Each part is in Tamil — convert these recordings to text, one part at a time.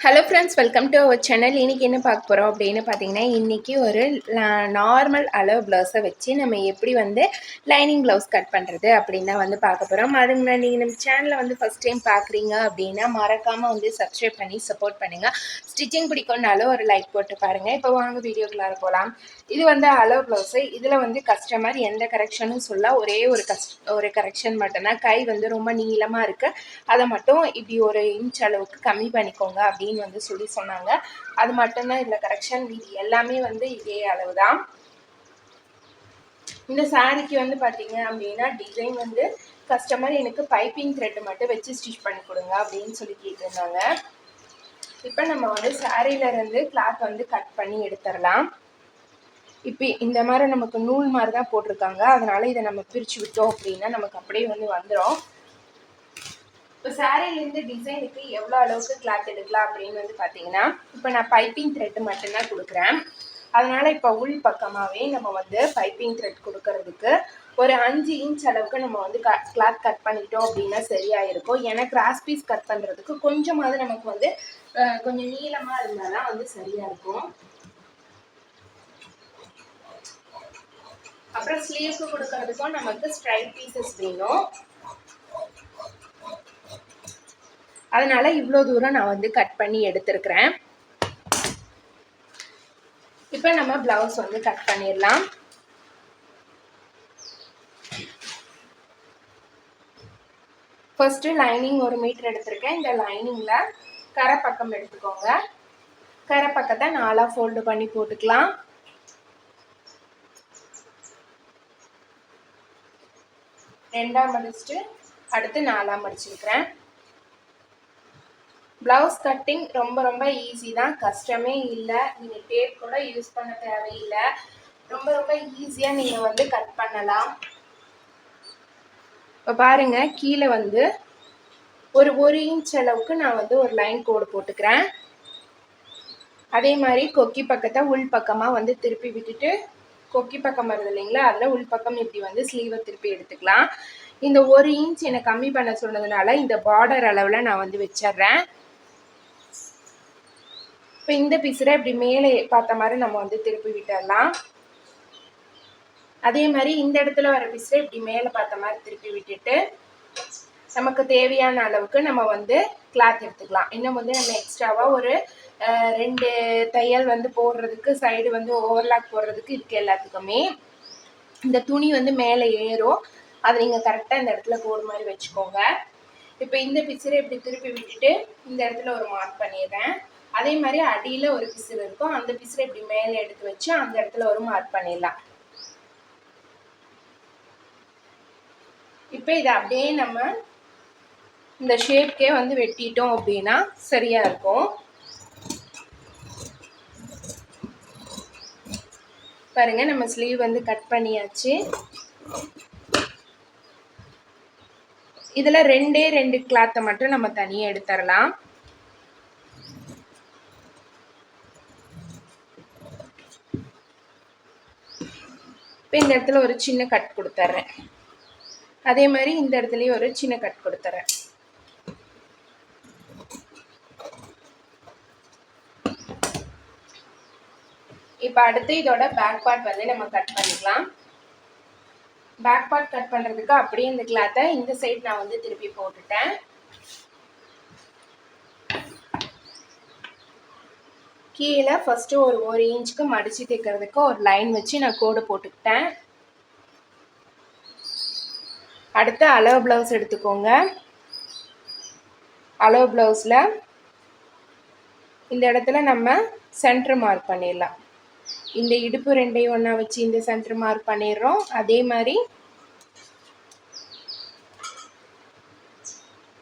Hello friends welcome to our channel இன்றைக்கி என்ன பார்க்க போகிறோம் அப்படின்னு பார்த்தீங்கன்னா இன்றைக்கி ஒரு நார்மல் அளவு ப்ளவுஸை வச்சு நம்ம எப்படி வந்து லைனிங் ப்ளவுஸ் கட் பண்ணுறது அப்படின்னு தான் வந்து பார்க்க போகிறோம் அதுக்கு நீங்கள் நம்ம சேனலை வந்து ஃபஸ்ட் டைம் பார்க்குறீங்க அப்படின்னா மறக்காமல் வந்து சப்ஸ்கிரைப் பண்ணி சப்போர்ட் பண்ணுங்கள் ஸ்டிச்சிங் பிடிக்கும்னாலும் ஒரு லைக் போட்டு பாருங்கள் இப்போ வாங்க வீடியோக்குள்ளார போகலாம் இது வந்து அளவு ப்ளவுஸு இதில் வந்து கஸ்டமர் எந்த கரெக்ஷனும் சொல்ல ஒரே ஒரு கஸ்ட் ஒரு கரெக்ஷன் மட்டும்தான். கை வந்து ரொம்ப நீளமாக இருக்குது அதை மட்டும் இப்படி ஒரு இன்ச் அளவுக்கு கம்மி பண்ணிக்கோங்க அப்படின்னு அப்படின்னு வந்து சொல்லி சொன்னாங்க. அது மட்டும்தான் இதில் கரெக்ஷன் இது எல்லாமே வந்து இதே அளவு தான் இந்த சாரிக்கு வந்து பார்த்தீங்க அப்படின்னா டிசைன் வந்து கஸ்டமர் எனக்கு பைப்பிங் த்ரெட்டு மட்டும் வச்சு ஸ்டிச் பண்ணி கொடுங்க அப்படின்னு சொல்லி கேட்டிருந்தாங்க. இப்போ நம்ம வந்து சாரியிலேருந்து கிளாத் வந்து கட் பண்ணி எடுத்துடலாம். இப்போ இந்த மாதிரி நமக்கு நூல் மாதிரி தான் போட்டிருக்காங்க. அதனால் இதை நம்ம பிரித்து விட்டோம் அப்படின்னா நமக்கு அப்படியே வந்து வந்துடும் இப்போ சாரீலேருந்து டிசைனுக்கு எவ்வளோ அளவுக்கு கிளாத் எடுக்கலாம் அப்படின்னு வந்து பார்த்தீங்கன்னா இப்போ நான் பைப்பிங் த்ரெட்டு மட்டும்தான் கொடுக்குறேன். அதனால் இப்போ உள் பக்கமாகவே நம்ம வந்து பைப்பிங் த்ரெட் கொடுக்கறதுக்கு ஒரு அஞ்சு இன்ச் அளவுக்கு நம்ம வந்து க கிளாத் கட் பண்ணிட்டோம் அப்படின்னா சரியாக இருக்கும் ஏன்னா கிராஸ் பீஸ் கட் பண்ணுறதுக்கு கொஞ்சமாவது நமக்கு வந்து கொஞ்சம் நீளமாக இருந்தால் தான் வந்து சரியாக இருக்கும் அப்புறம் ஸ்லீவ்க்கு கொடுக்கறதுக்கும் நமக்கு ஸ்ட்ரைட் பீசஸ் வேணும். அதனால் இவ்வளோ தூரம் நான் வந்து கட் பண்ணி எடுத்திருக்கிறேன். இப்போ நம்ம ப்ளவுஸ் வந்து கட் பண்ணிடலாம். ஃபஸ்ட்டு லைனிங் ஒரு மீட்டர் எடுத்திருக்கேன். இந்த லைனிங்கில் கரை பக்கம் எடுத்துக்கோங்க. கரை பக்கத்தை நாலாக ஃபோல்டு பண்ணி போட்டுக்கலாம். ரெண்டாம் மடிச்சுட்டு அடுத்து நாலாம் மடிச்சிருக்கிறேன் ப்ளவுஸ் கட்டிங் ரொம்ப ரொம்ப ஈஸி தான். கஷ்டமே இல்லை. நீங்கள் டேப் கூட யூஸ் பண்ண தேவையில்லை. ரொம்ப ரொம்ப ஈஸியாக நீங்கள் வந்து கட் பண்ணலாம். இப்போ பாருங்கள் கீழே வந்து ஒரு ஒரு இன்ச் அளவுக்கு நான் வந்து ஒரு லைன் கோடு போட்டுக்கிறேன். அதே மாதிரி கொக்கி பக்கத்தை உள் பக்கமாக வந்து திருப்பி விட்டுட்டு கொக்கி பக்கம் வருது இல்லைங்களா? அதில் உள் பக்கம் இப்படி வந்து ஸ்லீவை திருப்பி எடுத்துக்கலாம். இந்த ஒரு இன்ச் என்னை கம்மி பண்ண சொன்னதுனால இந்த பார்டர் அளவில் நான் வந்து வச்சிட்றேன். இப்போ இந்த பீஸில் இப்படி மேலே பார்த்த மாதிரி நம்ம வந்து திருப்பி விட்டுடலாம். அதே மாதிரி இந்த இடத்துல வர பீஸில் இப்படி மேலே பார்த்த மாதிரி திருப்பி விட்டுட்டு நமக்கு தேவையான அளவுக்கு நம்ம வந்து கிளாத் எடுத்துக்கலாம். இன்னும் வந்து நம்ம எக்ஸ்ட்ராவாக ஒரு ரெண்டு தையல் வந்து போடுறதுக்கு சைடு வந்து ஓவர்லாக் போடுறதுக்கு இருக்குது எல்லாத்துக்குமே. இந்த துணி வந்து மேலே ஏறும். அதை நீங்கள் கரெக்டாக இந்த இடத்துல போடுற மாதிரி வச்சுக்கோங்க. இப்போ இந்த பிக்சரை இப்படி திருப்பி விட்டுட்டு இந்த இடத்துல ஒரு மார்க் பண்ணிடுறேன். அதே மாதிரி அடியில் ஒரு பிசிறு இருக்கும். அந்த பிசிறை இப்படி மேலே எடுத்து வச்சு அந்த இடத்துல ஒரு மார்க் பண்ணிடலாம். இப்போ இதை அப்படியே நம்ம இந்த ஷேப்கே வந்து வெட்டிட்டோம் அப்படின்னா சரியாக இருக்கும். பாருங்க நம்ம ஸ்லீவ் வந்து கட் பண்ணியாச்சு. இதில் ரெண்டே ரெண்டு கிளாத்தை மட்டும் நம்ம தனியாக எடுத்துடலாம். இப்போ இந்த இடத்துல ஒரு சின்ன கட் கொடுத்துட்றேன் அதே மாதிரி இந்த இடத்துலையும் ஒரு சின்ன கட் கொடுத்துட்றேன் இப்போ அடுத்து இதோட பேக் பார்ட் வந்து நம்ம கட் பண்ணிக்கலாம். பேக் பார்ட் கட் பண்ணுறதுக்கு அப்படியே இந்த கிளாத்தை இந்த சைடு நான் வந்து திருப்பி போட்டுட்டேன். கீழே ஃபஸ்ட்டு ஒரு ஒரு இன்ச்சுக்கு மடித்து தைக்கிறதுக்கு ஒரு லைன் வச்சு நான் கோடு போட்டுக்கிட்டேன். அடுத்து அளவு ப்ளவுஸ் எடுத்துக்கோங்க. அளவு ப்ளவுஸில் இந்த இடத்துல நம்ம சென்ட்ரு மார்க் பண்ணிடலாம். இந்த இடுப்பு ரெண்டையும் ஒன்றா வச்சு இந்த சென்ட்ரு மார்க் பண்ணிடுறோம். அதே மாதிரி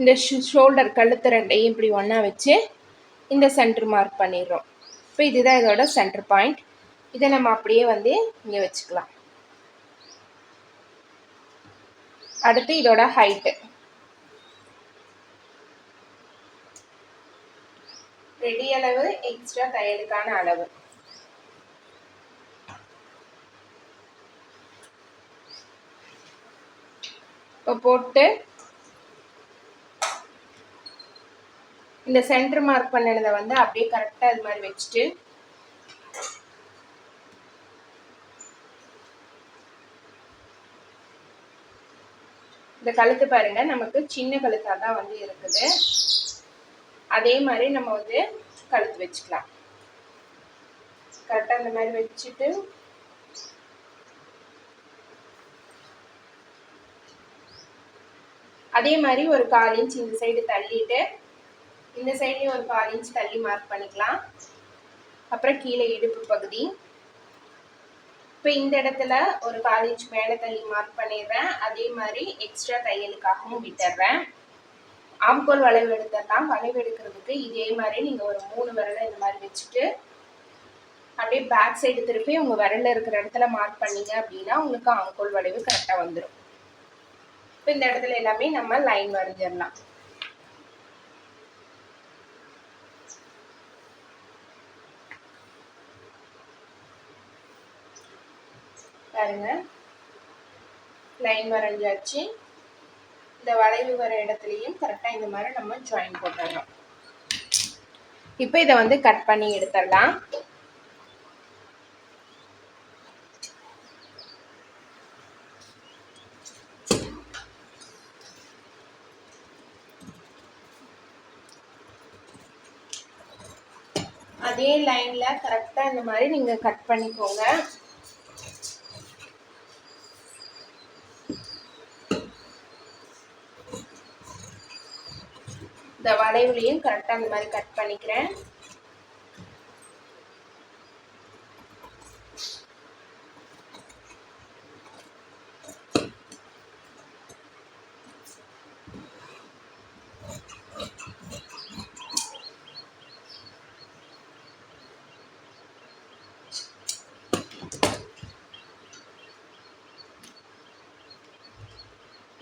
இந்த ஷோல்டர் கழுத்து ரெண்டையும் இப்படி ஒன்றா வச்சு இந்த சென்ட்ரு மார்க் பண்ணிடுறோம். இப்போ இதுதான் இதோட சென்டர் பாயிண்ட் இதை நம்ம அப்படியே வந்து இங்கே வச்சுக்கலாம். அடுத்து இதோட ஹைட்டு ரெடி அளவு எக்ஸ்ட்ரா தையலுக்கான அளவு. இப்போ போட்டு இந்த சென்டர் மார்க் பண்ணினதை வந்து அப்படியே கரெக்டாக இது மாதிரி வச்சுட்டு இந்த கழுத்து பாருங்க நமக்கு சின்ன கழுத்தாக தான் வந்து இருக்குது. அதே மாதிரி நம்ம வந்து கழுத்து வச்சுக்கலாம். கரெக்டாக இந்த மாதிரி வச்சுட்டு அதே மாதிரி ஒரு கால் இன்ச் இந்த சைடு தள்ளிட்டு இந்த சைட்லேயும் ஒரு பாதி இன்ச் தள்ளி மார்க் பண்ணிக்கலாம். அப்புறம் கீழே இடுப்பு பகுதி. இப்போ இந்த இடத்துல ஒரு பாதி இன்ச் மேலே தள்ளி மார்க் பண்ணிடுறேன். அதே மாதிரி எக்ஸ்ட்ரா தையலுக்காகவும் விட்டுடுறேன். ஆம்கோல் வளைவு எடுத்துடலாம் வளைவு எடுக்கிறதுக்கு இதே மாதிரி நீங்கள் ஒரு மூணு விரலை இந்த மாதிரி வச்சுட்டு அப்படியே பேக் சைடு திருப்பி உங்கள் விரலில் இருக்கிற இடத்துல மார்க் பண்ணீங்க அப்படின்னா உங்களுக்கு ஆங்கோல் வளைவு கரெக்டாக வந்துடும் இப்போ இந்த இடத்துல எல்லாமே நம்ம லைன் வரைஞ்சிடலாம். பாருங்க. லைன் வரைஞ்சாச்சு இந்த வளைவு வர இடத்துலையும் கரெக்டாக இந்த மாதிரி நம்ம ஜாயின் போட்டுடலாம் இப்போ இதை வந்து கட் பண்ணி எடுத்துடலாம். அதே லைனில் கரெக்டாக இந்த மாதிரி நீங்கள் கட் பண்ணிக்கோங்க. இந்த வளைவுலையும் கரெக்டாக அந்த மாதிரி கட் பண்ணிக்கிறேன்.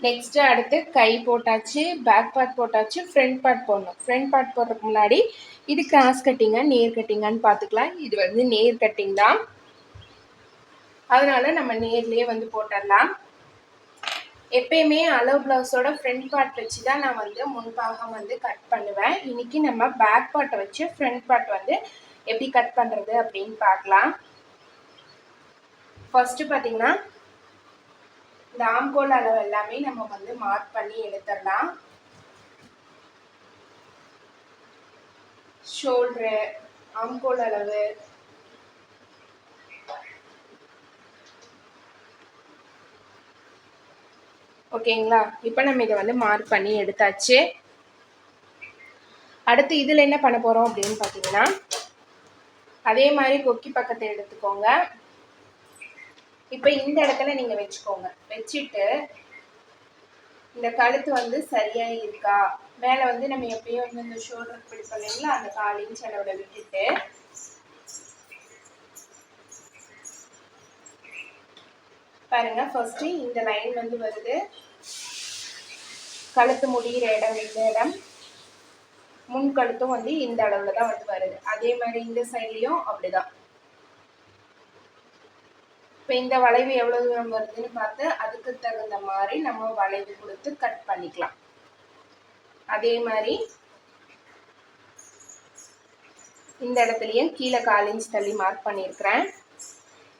நெக்ஸ்ட்டு அடுத்து கை போட்டாச்சு பேக் பார்ட் போட்டாச்சு ஃப்ரண்ட் பார்ட் போடணும். ஃப்ரண்ட் பார்ட் போடுறதுக்கு முன்னாடி இது கிராஸ் கட்டிங்கா நேர் கட்டிங்கான்னு பார்த்துக்கலாம். இது வந்து நேர் கட்டிங் தான். அதனால நம்ம நேர்லேயே வந்து போட்டுடலாம். எப்பயுமே அளவு ப்ளவுஸோட ஃப்ரண்ட் பார்ட் வச்சு தான் நான் வந்து முன்பாகம் வந்து கட் பண்ணுவேன். இன்னைக்கு நம்ம பேக் பார்ட்டை வச்சு ஃப்ரண்ட் பார்ட் வந்து எப்படி கட் பண்ணுறது அப்படின்னு பார்க்கலாம். ஃபஸ்ட்டு பார்த்தீங்கன்னா இந்த ஆம்கோல் அளவு எல்லாமே நம்ம வந்து மார்க் பண்ணி எடுத்துடலாம். ஷோல்டரு ஆம்கோல் அளவு. ஓகேங்களா இப்போ நம்ம இதை வந்து மார்க் பண்ணி எடுத்தாச்சு. அடுத்து இதில் என்ன பண்ண போகிறோம் அப்படின்னு பார்த்தீங்கன்னா அதே மாதிரி கொக்கி பக்கத்தை எடுத்துக்கோங்க. இப்போ இந்த இடத்துல நீங்கள் வச்சுக்கோங்க. வச்சுட்டு இந்த கழுத்து வந்து சரியா இருக்கா? மேலே வந்து நம்ம எப்பயும் வந்து இந்த ஷோல்டர் பிடி பண்ணீங்களா அந்த காலின் இன்ச் விட்டுட்டு பாருங்க ஃபர்ஸ்ட் இந்த லைன் வந்து வருது. கழுத்து முடிகிற இடம் இந்த இடம். முன் கழுத்தும் வந்து இந்த அளவுல தான் வந்து வருது. அதே மாதிரி இந்த சைட்லயும் அப்படிதான். இப்போ இந்த வளைவு எவ்வளோ தூரம் வருதுன்னு பார்த்து அதுக்கு தகுந்த மாதிரி நம்ம வளைவு கொடுத்து கட் பண்ணிக்கலாம். அதே மாதிரி இந்த இடத்துலையும் கீழே கால் இன்ச் தள்ளி மார்க் பண்ணியிருக்கிறேன்.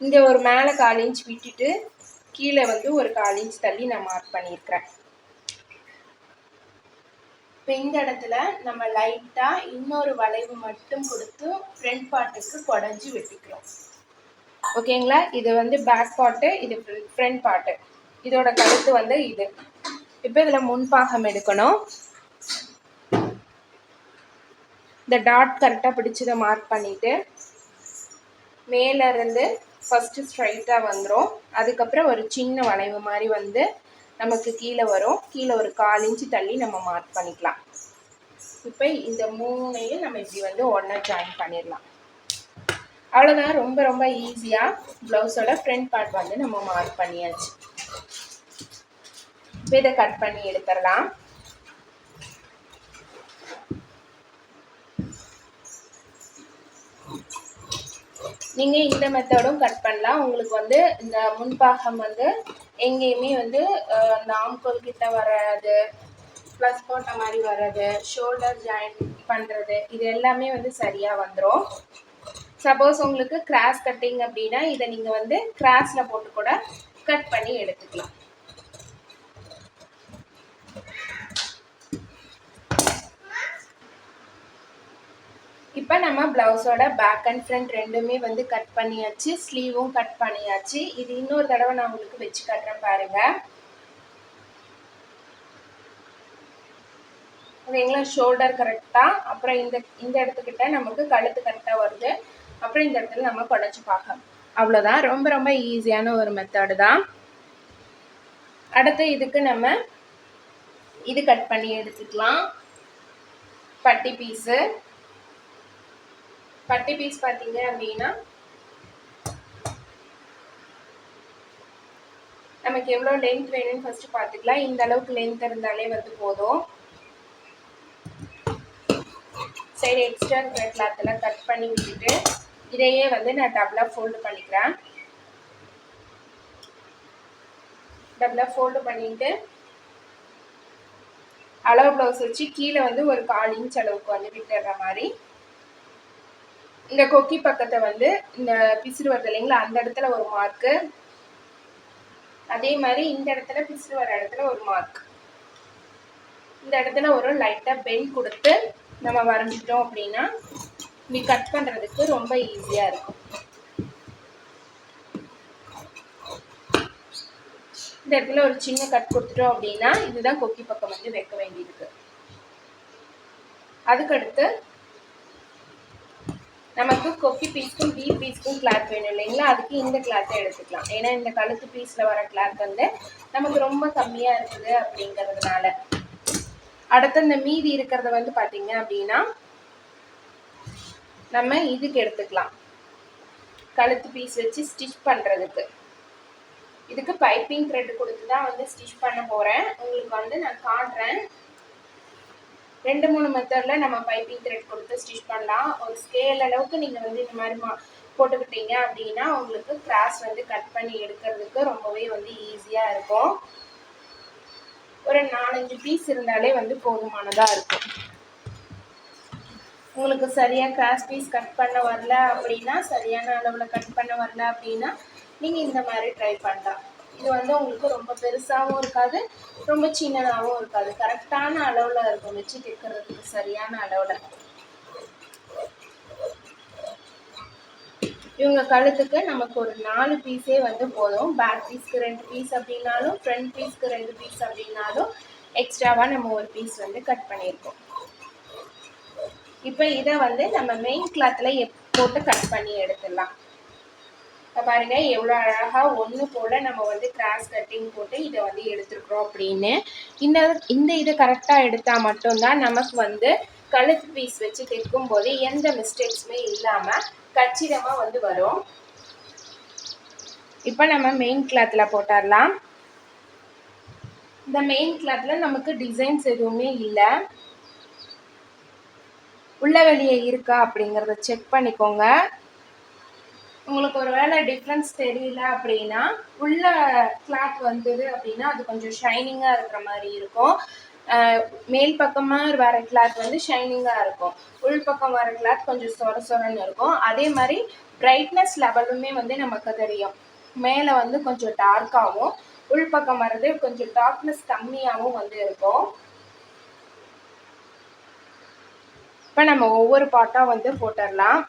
இங்கே ஒரு மேலே கால் இன்ச் விட்டுட்டு கீழே வந்து ஒரு கால் இன்ச் தள்ளி நான் மார்க் பண்ணியிருக்கிறேன். இப்போ இந்த இடத்துல நம்ம லைட்டாக இன்னொரு வளைவு மட்டும் கொடுத்து ஃப்ரண்ட் பார்ட்டுக்கு குடஞ்சி வெட்டிக்கிறோம். ஓகேங்களா? இது வந்து பேக் பார்ட்டு இது ஃப்ரண்ட் பார்ட்டு இதோட கழுத்து வந்து இது. இப்போ இதில் முன்பாகம் எடுக்கணும். இந்த டாட் கரெக்டாக பிடிச்சதை மார்க் பண்ணிவிட்டு மேலேருந்து ஃபஸ்ட்டு ஸ்ட்ரைட்டாக வந்துடும் அதுக்கப்புறம் ஒரு சின்ன வளைவு மாதிரி வந்து நமக்கு கீழே வரும். கீழே ஒரு கால் இன்ச்சு தள்ளி நம்ம மார்க் பண்ணிக்கலாம். இப்போ இந்த மூணையும் நம்ம இப்படி வந்து ஒன்றா ஜாயின் பண்ணிடலாம். அவ்வளோதான் ரொம்ப ரொம்ப ஈஸியாக ப்ளவுஸோட ஃப்ரண்ட் பார்ட் வந்து நம்ம மார்க் பண்ணியாச்சு. இப்போ இதை கட் பண்ணி எடுத்துடலாம். நீங்கள் இந்த மெத்தடும் கட் பண்ணலாம். உங்களுக்கு வந்து இந்த முன்பாகம் வந்து எங்கேயுமே வந்து இந்த ஆம்கோல் கிட்ட வராது ப்ளஸ் போட்ட மாதிரி வர்றது ஷோல்டர் ஜாயின் பண்ணுறது இது எல்லாமே வந்து சரியாக வந்துடும் சப்போஸ் உங்களுக்கு கிராஸ் கட்டிங் அப்படின்னா இதை நீங்கள் வந்து கிராஸில் போட்டு கூட கட் பண்ணி எடுத்துக்கலாம். இப்போ நம்ம ப்ளவுஸோட பேக் அண்ட் ஃப்ரண்ட் ரெண்டுமே வந்து கட் பண்ணியாச்சு ஸ்லீவும் கட் பண்ணியாச்சு. இது இன்னொரு தடவை நான் உங்களுக்கு வச்சு கட்டுறேன் பாருங்க. ஓகேங்களா ஷோல்டர் கரெக்டாக அப்புறம் இந்த இந்த இடத்துக்கிட்ட நமக்கு கழுத்து கரெக்டாக வருது. அப்புறம் இந்த இடத்துல நம்ம குழச்சி பார்க்கலாம். அவ்வளோதான் ரொம்ப ரொம்ப ஈஸியான ஒரு மெத்தடு தான். அடுத்து இதுக்கு நம்ம இது கட் பண்ணி எடுத்துக்கலாம். பட்டி பீஸு பட்டி பீஸ் பார்த்தீங்க அப்படின்னா நமக்கு எவ்வளோ லென்த் வேணும்னு ஃபஸ்ட்டு பார்த்துக்கலாம். இந்த அளவுக்கு லென்த் இருந்தாலே வந்து போதும். சைடு எக்ஸ்ட்ரா இருக்கிற கட் பண்ணி விட்டுட்டு இதையே வந்து நான் டபுளாக ஃபோல்டு பண்ணிக்கிறேன். டபுளாக ஃபோல்டு பண்ணிட்டு அளவு ப்ளவுஸ் வச்சு கீழே வந்து ஒரு கால் இன்ச் அளவுக்கு வந்து விட்டுற மாதிரி. இந்த கொக்கி பக்கத்தை வந்து இந்த பிசுறு வருது இல்லைங்களா அந்த இடத்துல ஒரு மார்க்கு அதே மாதிரி இந்த இடத்துல பிசுறு வர இடத்துல ஒரு மார்க் இந்த இடத்துல ஒரு லைட்டாக பென் கொடுத்து நம்ம வரைஞ்சிட்டோம் அப்படின்னா நீ கட் பண்ணுறதுக்கு ரொம்ப ஈஸியாக இருக்கும். இந்த இடத்துல ஒரு சின்ன கட் கொடுத்துட்டோம் அப்படின்னா இதுதான் கொக்கி பக்கம் வந்து வைக்க வேண்டியிருக்கு. அதுக்கடுத்து நமக்கு கொக்கி பீஸ்க்கும் பீ பீஸ்க்கும் கிளாத் வேணும் இல்லைங்களா? அதுக்கு இந்த கிளாத்தை எடுத்துக்கலாம். ஏன்னா இந்த கழுத்து பீஸில் வர கிளாத் வந்து நமக்கு ரொம்ப கம்மியாக இருக்குது அப்படிங்கிறதுனால. அடுத்து இந்த மீதி இருக்கிறத வந்து பார்த்தீங்க அப்படின்னா நம்ம இதுக்கு எடுத்துக்கலாம். கழுத்து பீஸ் வச்சு ஸ்டிச் பண்ணுறதுக்கு இதுக்கு பைப்பிங் த்ரெட் கொடுத்து தான் வந்து ஸ்டிச் பண்ண போகிறேன் உங்களுக்கு வந்து நான் காட்டுறேன். ரெண்டு மூணு மெத்தடில் நம்ம பைப்பிங் த்ரெட் கொடுத்து ஸ்டிச் பண்ணலாம். ஒரு ஸ்கேல் அளவுக்கு நீங்கள் வந்து இந்த மாதிரி மா போட்டுக்கிட்டீங்க அப்படின்னா உங்களுக்கு கிராஸ் வந்து கட் பண்ணி எடுக்கிறதுக்கு ரொம்பவே வந்து ஈஸியாக இருக்கும். ஒரு நாலஞ்சு பீஸ் இருந்தாலே வந்து போதுமானதாக இருக்கும். உங்களுக்கு சரியாக கிராஸ் பீஸ் கட் பண்ண வரல அப்படின்னா சரியான அளவில் கட் பண்ண வரல அப்படின்னா நீங்கள் இந்த மாதிரி ட்ரை பண்ணலாம். இது வந்து உங்களுக்கு ரொம்ப பெருசாகவும் இருக்காது ரொம்ப சின்னதாகவும் இருக்காது. கரெக்டான அளவில் இருக்கும் வச்சு இருக்கிறதுக்கு சரியான அளவில். இவங்க கழுத்துக்கு நமக்கு ஒரு நாலு பீஸே வந்து போதும். பேக் பீஸ்க்கு ரெண்டு பீஸ் அப்படின்னாலும் ஃப்ரண்ட் பீஸ்க்கு ரெண்டு பீஸ் அப்படின்னாலும் எக்ஸ்ட்ராவாக நம்ம ஒரு பீஸ் வந்து கட் பண்ணியிருக்கோம். இப்போ இதை வந்து நம்ம மெயின் கிளாத்தில் எப் போட்டு கட் பண்ணி எடுத்துடலாம். இப்போ பாருங்க எவ்வளோ அழகாக ஒன்று போல் நம்ம வந்து கிராஸ் கட்டிங் போட்டு இதை வந்து எடுத்துருக்குறோம் அப்படின்னு. இந்த இந்த இதை கரெக்டாக எடுத்தால் மட்டும்தான் நமக்கு வந்து கழுத்து பீஸ் வச்சு தைக்கும் போது எந்த மிஸ்டேக்ஸுமே இல்லாமல் கச்சிதமாக வந்து வரும். இப்போ நம்ம மெயின் கிளாத்தில் போட்டுடலாம். இந்த மெயின் கிளாத்தில் நமக்கு டிசைன்ஸ் எதுவுமே இல்லை. உள்ள வெளியே இருக்கா அப்படிங்கிறத செக் பண்ணிக்கோங்க. உங்களுக்கு ஒரு வேளை டிஃப்ரென்ஸ் தெரியல அப்படின்னா உள்ள கிளாத் வந்தது அப்படின்னா அது கொஞ்சம் ஷைனிங்காக இருக்கிற மாதிரி இருக்கும். மேல் பக்கமாக வர கிளாத் வந்து ஷைனிங்காக இருக்கும். உள் பக்கம் வர கிளாத் கொஞ்சம் சொர சொரன்னு இருக்கும். அதே மாதிரி பிரைட்னஸ் லெவலுமே வந்து நமக்கு தெரியும். மேலே வந்து கொஞ்சம் டார்க்காகவும் உள் பக்கம் வர்றது கொஞ்சம் டார்க்னஸ் கம்மியாகவும் வந்து இருக்கும். இப்போ நம்ம ஒவ்வொரு பாட்டாக வந்து போட்டுடலாம்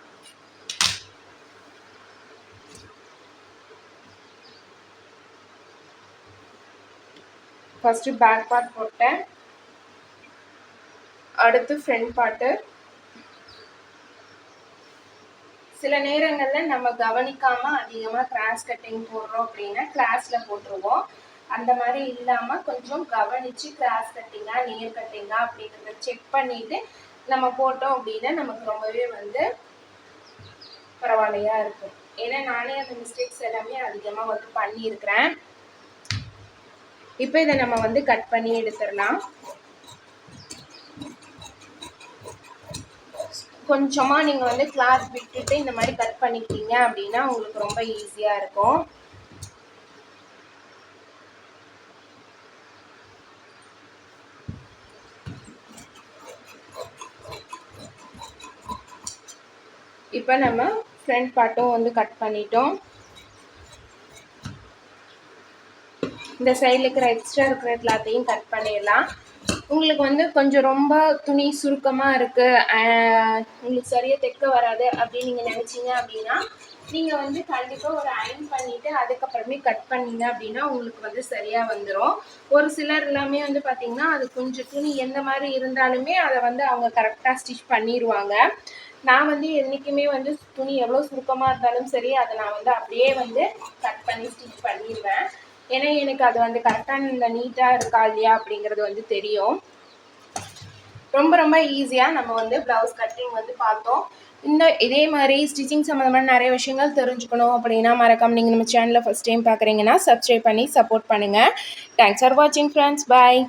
ஃபஸ்ட்டு பேக் பார்ட் போட்டேன். அடுத்து ஃப்ரண்ட் பாட்டு. சில நேரங்களில் நம்ம கவனிக்காமல் அதிகமாக கிராஸ் கட்டிங் போடுறோம் அப்படின்னா கிளாஸில் போட்டுருவோம். அந்த மாதிரி இல்லாமல் கொஞ்சம் கவனித்து கிராஸ் கட்டிங்கா நேர் கட்டிங்கா அப்படிங்கிறத செக் பண்ணிவிட்டு நம்ம போட்டோம் அப்படின்னா நமக்கு ரொம்பவே வந்து பரவாயில்லையா இருக்கும். ஏன்னா நானே அந்த மிஸ்டேக்ஸ் எல்லாமே அதிகமாக வந்து பண்ணியிருக்கிறேன். இப்போ இதை நம்ம வந்து கட் பண்ணி எடுத்துடலாம். கொஞ்சமாக நீங்கள் வந்து கிளாஸ் விட்டுட்டு இந்த மாதிரி கட் பண்ணிக்கிட்டீங்க அப்படின்னா உங்களுக்கு ரொம்ப ஈஸியாக இருக்கும். இப்போ நம்ம ஃப்ரண்ட் பார்ட்டும் வந்து கட் பண்ணிட்டோம். இந்த சைடில் இருக்கிற எக்ஸ்ட்ரா இருக்கிற எல்லாத்தையும் கட் பண்ணிடலாம். உங்களுக்கு வந்து கொஞ்சம் ரொம்ப துணி சுருக்கமாக இருக்குது உங்களுக்கு சரியாக தைக்க வராது அப்படின்னு நீங்கள் நினச்சிங்க அப்படின்னா நீங்கள் வந்து கண்டிப்பாக ஒரு அயன் பண்ணிவிட்டு அதுக்கப்புறமே கட் பண்ணீங்க அப்படின்னா உங்களுக்கு வந்து சரியாக வந்துடும் ஒரு சிலர் எல்லாமே வந்து பார்த்திங்கன்னா அது கொஞ்சம் துணி எந்த மாதிரி இருந்தாலுமே அதை வந்து அவங்க கரெக்டாக ஸ்டிச் பண்ணிடுவாங்க நான் வந்து என்றைக்குமே வந்து துணி எவ்வளோ சுருக்கமாக இருந்தாலும் சரி அதை நான் வந்து அப்படியே வந்து கட் பண்ணி ஸ்டிச் பண்ணிடுவேன் ஏன்னா எனக்கு அது வந்து கரெக்டாக இந்த நீட்டாக இருக்கா இல்லையா அப்படிங்கிறது வந்து தெரியும். ரொம்ப ரொம்ப ஈஸியாக நம்ம வந்து ப்ளவுஸ் கட்டிங் வந்து பார்த்தோம். இந்த இதே மாதிரி ஸ்டிச்சிங் சம்மந்தமான நிறைய விஷயங்கள் தெரிஞ்சுக்கணும் அப்படின்னா மறக்காம நீங்கள் நம்ம சேனலில் ஃபஸ்ட் டைம் பார்க்குறீங்கன்னா சப்ஸ்கிரைப் பண்ணி சப்போர்ட் பண்ணுங்கள் தேங்க்ஸ் ஃபார் வாட்சிங் ஃப்ரெண்ட்ஸ் பாய்